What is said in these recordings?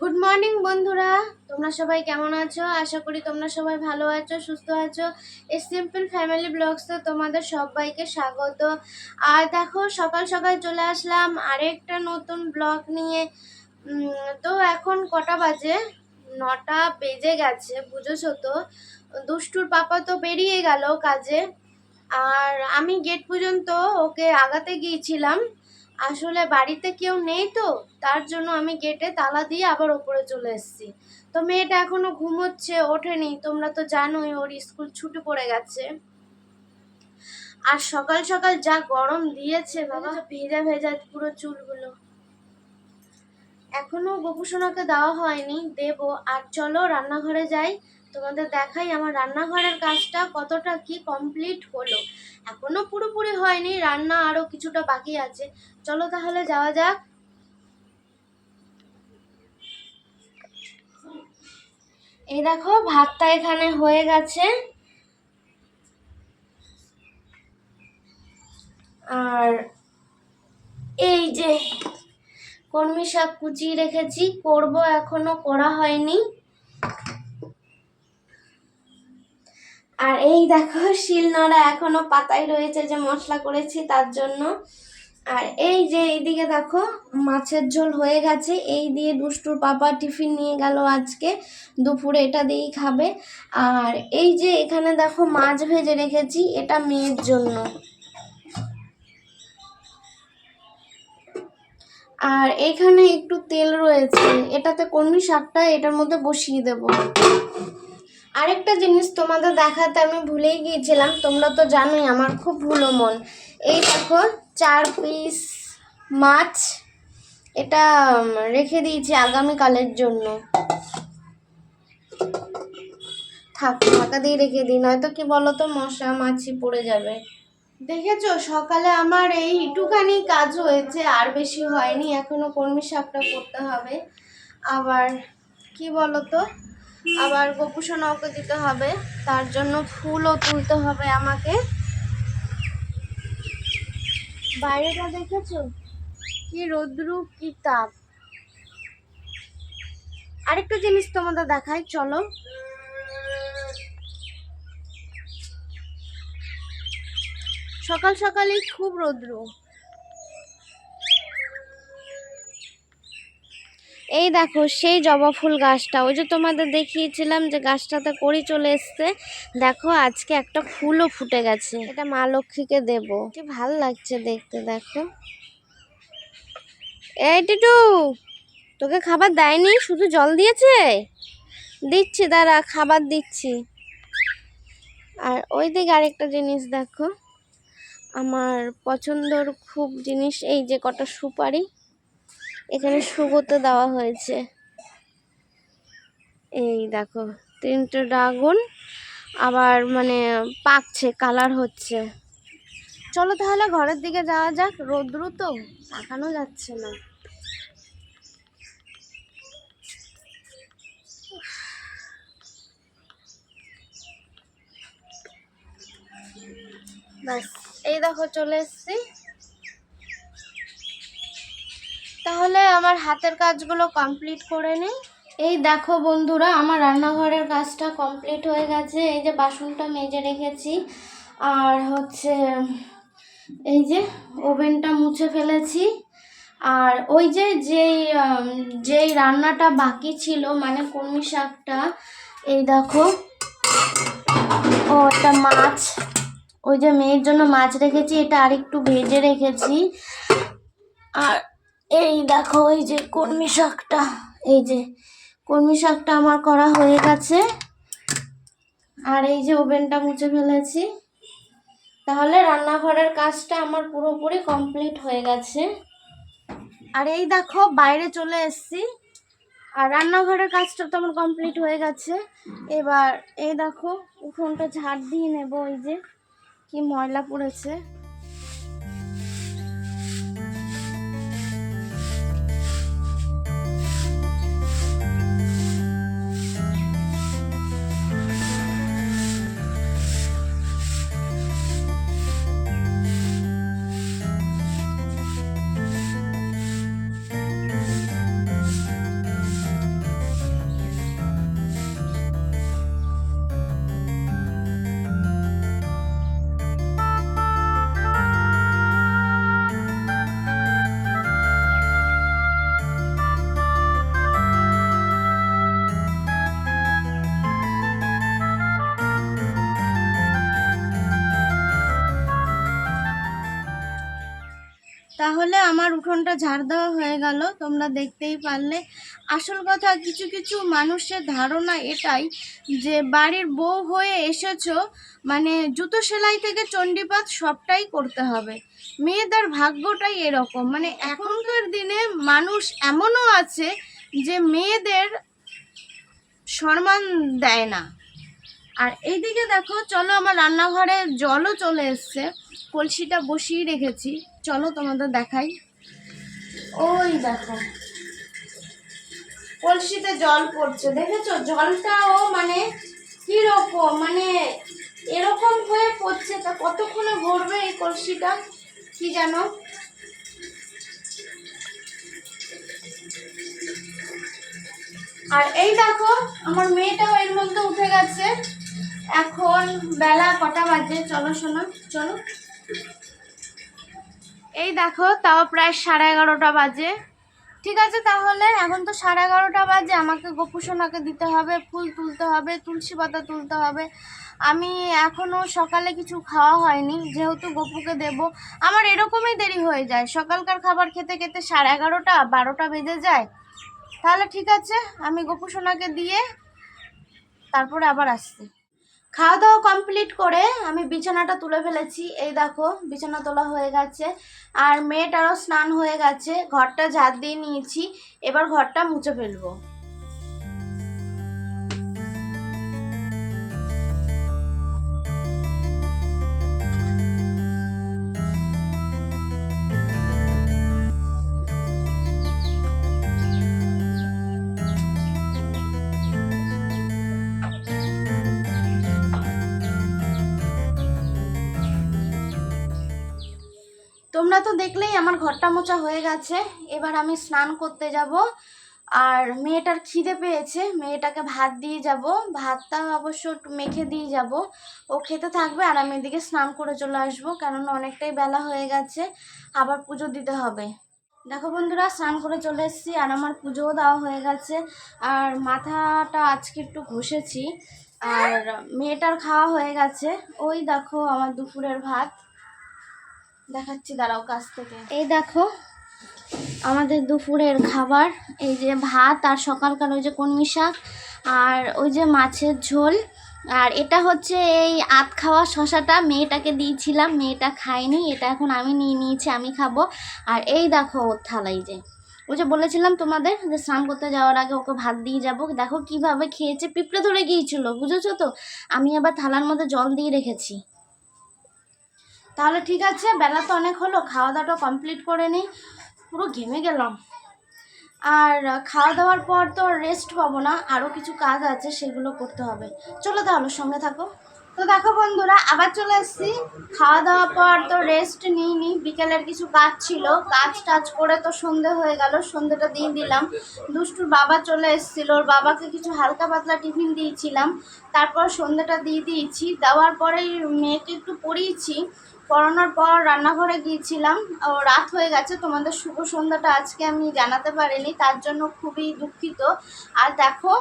Good morning বন্ধুরা। তোমরা সবাই কেমন আছো? আশা করি তোমরা সবাই ভালো আছো, সুস্থ আছো। এই সিম্পল ফ্যামিলি ব্লগসে তোমাদের সবাইকে স্বাগত। আর দেখো, সকাল সকাল চলে আসলাম আরেকটা নতুন ব্লগ নিয়ে। তো এখন কটা বাজে? নটা বেজে গেছে, বুঝেছ তো? দুষ্টুর পাপা তো বেরিয়ে গেল কাজে। আর আমি গেট পর্যন্ত ওকে আগাতে গিয়েছিলাম। আসলে বাড়িতে কেউ নেই তো তার জন্য আমি গেটে তালা দিয়ে আবার ওপরে চলে এসেছি। তো মেয়েটা এখনও ঘুমোচ্ছে ওঠেনি তোমরা তো জানোই ওর স্কুল ছুটি পড়ে গেছে। আর সকাল সকাল যা গরম দিয়েছে বাবা। ভেজা ভেজা পুরো চুলগুলো। এখনও গোপুসোনাকে দেওয়া হয়নি দেবো। আর চলো রান্নাঘরে যাই তোমাদের দেখাই আমার রান্নাঘরের কাজটা কতটা কি কমপ্লিট হলো। এখনও পুরোপুরি হয়নি, রান্না আরও কিছুটা বাকি আছে। চলো তাহলে যাওয়া যাক। এই দেখো, ভাতটা এখানে হয়ে গেছে। আর এই যে কলমি শাক কুচিয়ে রেখেছি, করব এখনও, করা হয়নি। আর এই দেখো, শিলনোড়া এখনও পাতায় রয়েছে যে মশলা করেছি তার জন্য। আর এই যে এইদিকে দেখো, মাছের ঝোল হয়ে গেছে। এই দিয়ে দুষ্টুর পাপা টিফিন নিয়ে গেল আজকে। দুপুরে এটা দিয়েই খাবে। আর এই যে এখানে দেখো মাছ ভেজে রেখেছি, এটা মেয়ের জন্য। আর এখানে একটু তেল রয়েছে। এটাতে কলমি শাকটা, এটার মধ্যে বসিয়ে দেবো। আরেকটা জিনিস তোমাদের দেখাতে আমি ভুলেই গিয়েছিলাম, তোমরা তো জানোই আমার খুব ভুলো মন। এই দেখো, চার পিস মাছ, এটা রেখে দিয়েছি আগামীকালের জন্য। থাক ঢাকা দিয়ে রেখে দিই, নয়তো কি বলতো, মশা, মাছি পড়ে যাবে। দেখেছ, সকালে আমার এই একটুখানি কাজ হয়েছে, আর বেশি হয়নি, এখনও কর্মী শাকটা করতে হবে। আবার, কি বলতো আবার গোপুষ গোপুসোনাওকে দিতে হবে। তার জন্য ফুলও তুলতে হবে আমাকে। বাইরেটা দেখেছ? কি রৌদ্রু, কি তাপ। আরেকটা জিনিস তোমাদের দেখাই, চলো। সকাল সকালই খুব রৌদ্র। এই দেখো সেই জবা ফুল গাছটা, ওই যে তোমাদের দেখিয়েছিলাম যে গাছটাতে করি চলে এসছে। দেখো আজকে একটা ফুলও ফুটে গেছে। এটা মা লক্ষ্মীকে দেবো। কি ভালো লাগছে দেখতে, দেখো। এই টিটু, তোকে খাবার দেয়নি? শুধু জল দিয়েছে? দিচ্ছি, দাঁড়া, খাবার দিচ্ছি। আর ওই দিকে আরেকটা জিনিস দেখো। আমার পছন্দর খুব জিনিস, এই যে কটা সুপারি। এখানে সুগোতে দেওয়া হয়েছে। এই দেখো, তিনটে ড্রাগন আবার মানে পাকছে, কালার হচ্ছে। চলো তাহলে ঘরের দিকে যাওয়া যাক, রৌদ্র তো তাকানো যাচ্ছে না। ব্যাস এই দেখো চলে এসছি। তাহলে আমার হাতের কাজগুলো কমপ্লিট করে নিই এই দেখো বন্ধুরা, আমার রান্নাঘরের কাজটা কমপ্লিট হয়ে গেছে। এই যে বাসনটা মেজে রেখেছি। আর হচ্ছে, এই যে ওভেনটা মুছে ফেলেছি। আর ওই যে যেই যেই রান্নাটা বাকি ছিল মানে কলমি শাকটা, এই দেখো, ও একটা মাছ, ওই যে মেয়ের জন্য মাছ রেখেছি, এটা আরেকটু ভেজে রেখেছি। আর এই দেখো, এই যে কলমি শাকটা, এই যে কলমি শাকটা আমার করা হয়ে গেছে। আর এই যে ওভেনটা মুছে ফেলেছি। তাহলে রান্নাঘরের কাজটা আমার পুরোপুরি কমপ্লিট হয়ে গেছে। আর এই দেখো, বাইরে চলে এসেছি। আর রান্নাঘরের কাজটা তো আমার কমপ্লিট হয়ে গেছে। এবার এই দেখো, উঠোনটা ঝাড় দিয়ে নেব ওই যে কি ময়লা পড়েছে। তাহলে আমার উঠোনটা ঝাড় দেওয়া হয়ে গেল, তোমরা দেখতেই পারলে। আসল কথা, কিছু কিছু মানুষের ধারণা এটাই যে, বাড়ির বউ হয়ে এসেছ মানে জুতো সেলাই থেকে চণ্ডীপাত সবটাই করতে হবে। মেয়েদের ভাগ্যটাই এরকম। মানে এখনকার দিনে মানুষ এমনও আছে যে, মেয়েদের সম্মান দেয় না। আর এইদিকে দেখো, চলো আমার রান্নাঘরে জলও চলে এসছে। কলসিটা বসিয়ে রেখেছি। চলো তোমাদের দেখাই। ওই দেখো। কলসিতে জল পড়ছে, দেখেছ? জলটাও মানে কীরকম মানে এরকম হয়ে পড়ছে। তা কতক্ষণে ভরবে এই কলসিটা? কি জানো? আর এই দেখো, আমার মেয়েটাও এর মধ্যে উঠে গেছে। এখন বেলা কটা বাজে? চলো শোনো চলো। এই দেখো, তাও প্রায় সাড়ে এগারোটা বাজে। ঠিক আছে, তাহলে এখন তো সাড়ে এগারোটা বাজে, আমাকে গোপুসোনাকে দিতে হবে, ফুল তুলতে হবে, তুলসী পাতা তুলতে হবে। আমি এখনও সকালে কিছু খাওয়া হয়নি, যেহেতু গপুকে দেব। আমার এরকমই দেরি হয়ে যায়। সকালকার খাবার খেতে খেতে সাড়ে এগারোটা, বারোটা বেজে যায়। তাহলে ঠিক আছে, আমি গোপুসোনাকে দিয়ে তারপরে আবার আসছি। খাওয়া দাওয়া কমপ্লিট করে আমি বিছানাটা তুলে ফেলেছি। এই দেখো, বিছানা তোলা হয়ে গেছে। আর মেয়েটারও স্নান হয়ে গেছে। ঘরটা ঝাঁট দিয়ে নিয়েছি। এবার ঘরটা মুছে ফেলব। তোমরা তো দেখলেই আমার ঘরটা মোচা হয়ে গেছে। এবার আমি স্নান করতে যাব। আর মেয়েটার খিদে পেয়েছে। মেয়েটাকে ভাত দিয়ে যাব। ভাতটা অবশ্য মেখে দিয়ে যাব। ও খেতে থাকবে আর আমি এদিকে স্নান করে চলে আসব, কেননা অনেকটাই বেলা হয়ে গেছে। আবার পুজো দিতে হবে। দেখো বন্ধুরা, স্নান করে চলে এসেছি আর আমার পুজোও দেওয়া হয়ে গেছে। আর মাথাটা আজকে একটু ঘষেছি। আর মেয়েটার খাওয়া হয়ে গেছে। ওই দেখো আমার দুপুরের ভাত। দেখাচ্ছি, দাঁড়াও কাছ থেকে। এই দেখো, আমাদের দুপুরের খাবার, এই যে ভাত আর সকালকার ওই যে কলমি শাক আর ওই যে মাছের ঝোল। আর এটা হচ্ছে এই আত খাওয়া শশাটা, মেয়েটাকে দিয়েছিলাম, মেয়েটা খায়নি, এটা এখন আমি নিয়ে নিয়েছি, আমি খাব। আর এই দেখো ওর থালাই যে, ওই যে বলেছিলাম তোমাদের যে স্নান করতে যাওয়ার আগে ওকে ভাত দিয়ে যাব। দেখো কীভাবে খেয়েছে, পিঁপড়ে ধরে গিয়েছিল, বুঝেছ তো? আমি আবার থালার মধ্যে জল দিয়ে রেখেছি। তাহলে ঠিক আছে, বেলা তো অনেক হলো খাওয়া দাওয়াটা কমপ্লিট করে নিই পুরো ঘেমে গেলাম। আর খাওয়া দাওয়ার পর তো রেস্ট পাবো না আরও কিছু কাজ আছে, সেগুলো করতে হবে। চলো তাহলে সঙ্গে থাকো। তো দেখো বন্ধুরা, আবার চলে এসেছি। খাওয়া দাওয়ার পর তো রেস্ট নিইনি বিকেলের কিছু কাজ ছিল। কাজ টাজ করে তো সন্ধে হয়ে গেল, সন্ধেটা দিয়ে দিলাম। দুষ্টুর বাবা চলে এসেছিল, ওর বাবাকে কিছু হালকা পাতলা টিফিন দিয়েছিলাম। তারপর সন্ধেটা দিয়ে দিয়েছি। দেওয়ার পরেই মেয়েকে একটু পড়িয়েছি। পড়ানোর পর রান্নাঘরে গিয়েছিলাম। ও রাত হয়ে গেছে, তোমাদের শুভ সন্ধ্যাটা আজকে আমি জানাতে পারিনি, তার জন্য খুবই দুঃখিত। আর দেখো,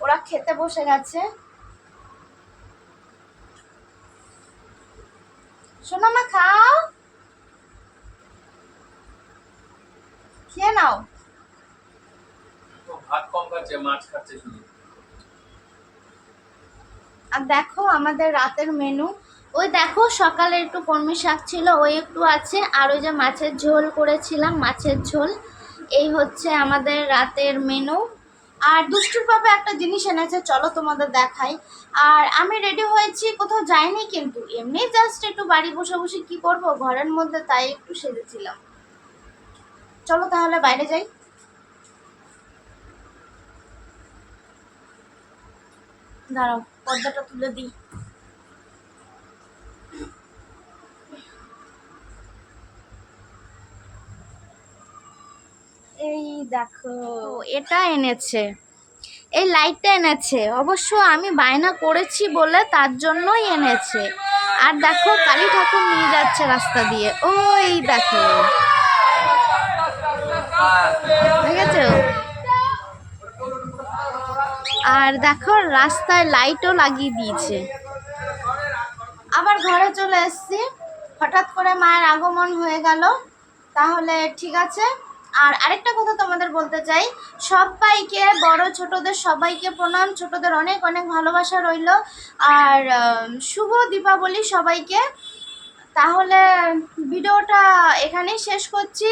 ওরা খেতে বসে গেছে। শোনো মা খাও। খেয়ে নাও। ও ভাত কম খাচ্ছে মাছ খাচ্ছে শুধু। আর দেখো আমাদের রাতের মেনু ওই দেখো সকালে একটু কলমি শাক ছিল ওই একটু আছে। আর ওই যে মাছের ঝোল করেছিলাম মাছের ঝোল। এই হচ্ছে আমাদের রাতের মেনু আর দুষ্টুর পাপে একটা জিনিস এনেছে, চলো তোমাদের দেখাই। আর আমি রেডি হয়েছি, কোথাও যাইনি কিন্তু, এমনি জাস্ট একটু বাড়ি বসে বসে কি করব, ঘরের মধ্যে তাই একটু সেজেছিলাম। চলো তাহলে বাইরে যাই। দাঁড়াও, পর্দাটা তুলে দিই এই দেখো। এটা এনেছে। এই লাইটটা এনেছে। অবশ্য আমি বায়না করেছি বলে তার জন্যই এনেছে। আর দেখো, কালী ঠাকুর নিয়ে যাচ্ছে রাস্তা দিয়ে। ওই দেখো। দেখেছ? আর দেখো, রাস্তায় লাইটও লাগিয়ে দিয়েছে। আবার ঘরে চলে এসেছি। হঠাৎ করে মায়ের আগমন হয়ে গেল। তাহলে ঠিক আছে। আর আরেকটা কথা তোমাদের বলতে চাই, সবাইকে, বড় ছোটদের সবাইকে প্রণাম, ছোটদের অনেক অনেক ভালোবাসা রইল। আর শুভ দীপাবলি সবাইকে। তাহলে ভিডিওটা এখানেই শেষ করছি।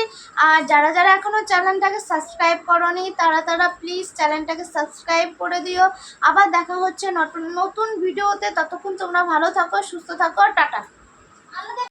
আর যারা যারা এখনও চ্যানেলটাকে সাবস্ক্রাইব করনি, তারা তারা প্লিজ চ্যানেলটাকে সাবস্ক্রাইব করে দিও। আবার দেখা হচ্ছে নতুন নতুন ভিডিওতে। ততক্ষণ তোমরা ভালো থাকো, সুস্থ থাকো, টাটা।